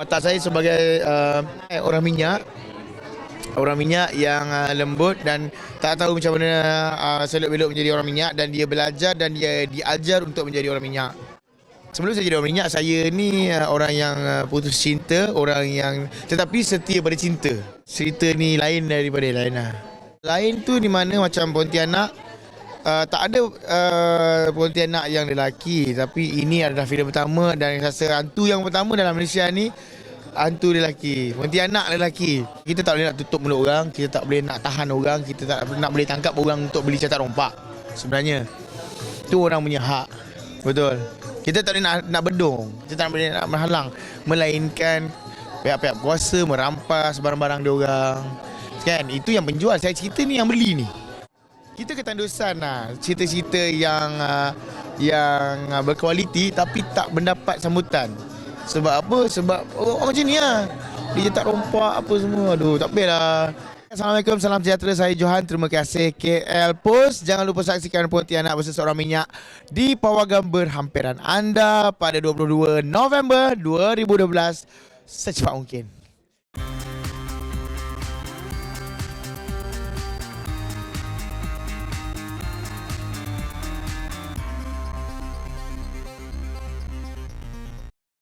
Watak saya sebagai uh, orang minyak Orang minyak yang uh, lembut dan tak tahu macam mana uh, selok belok menjadi orang minyak dan dia belajar dan dia diajar untuk menjadi orang minyak. Sebelum saya jadi orang minyak, saya ni uh, orang yang uh, putus cinta, orang yang tetapi setia pada cinta. Cerita ni lain daripada lain lah. Lain tu di mana macam Pontianak, uh, tak ada uh, Pontianak yang lelaki. Tapi ini adalah filem pertama dan rasa hantu yang pertama dalam Malaysia ni, hantu lelaki. Pontianak lelaki. Kita tak boleh nak tutup mulut orang, kita tak boleh nak tahan orang, kita tak nak boleh tangkap orang untuk beli catat rompak. Sebenarnya. Itu orang punya hak. Betul. Kita tak boleh nak, nak bedong. Kita tak boleh nak menghalang. Melainkan pihak-pihak kuasa merampas barang-barang dia orang. Kan? Itu yang penjual. Saya cerita ni yang beli ni. Kita ketandusan lah. Cerita-cerita yang uh, yang uh, berkualiti tapi tak mendapat sambutan. Sebab apa? Sebab oh, orang macam ni lah. Dia tak rompak apa semua. Aduh, tak boleh lah. Assalamualaikum, salam sejahtera. Saya Johan. Terima kasih KL Post. Jangan lupa saksikan Pontianak bersama seorang minyak di Pawagam berhampiran anda pada 22 November 2012 secepat mungkin.